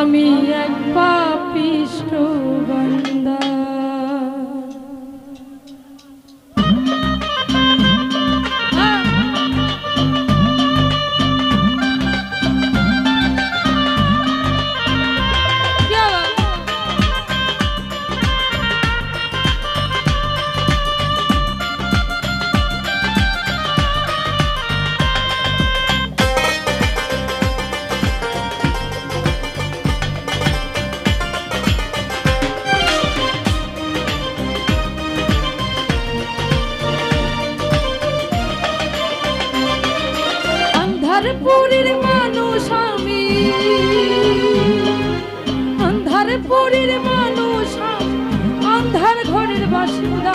আমি এক পাপিষ্ট। আন্ধার পুরীর মানুষ আমি। আন্ধার পুরীর মানুষ অন্ধার ঘরের বাসিন্দা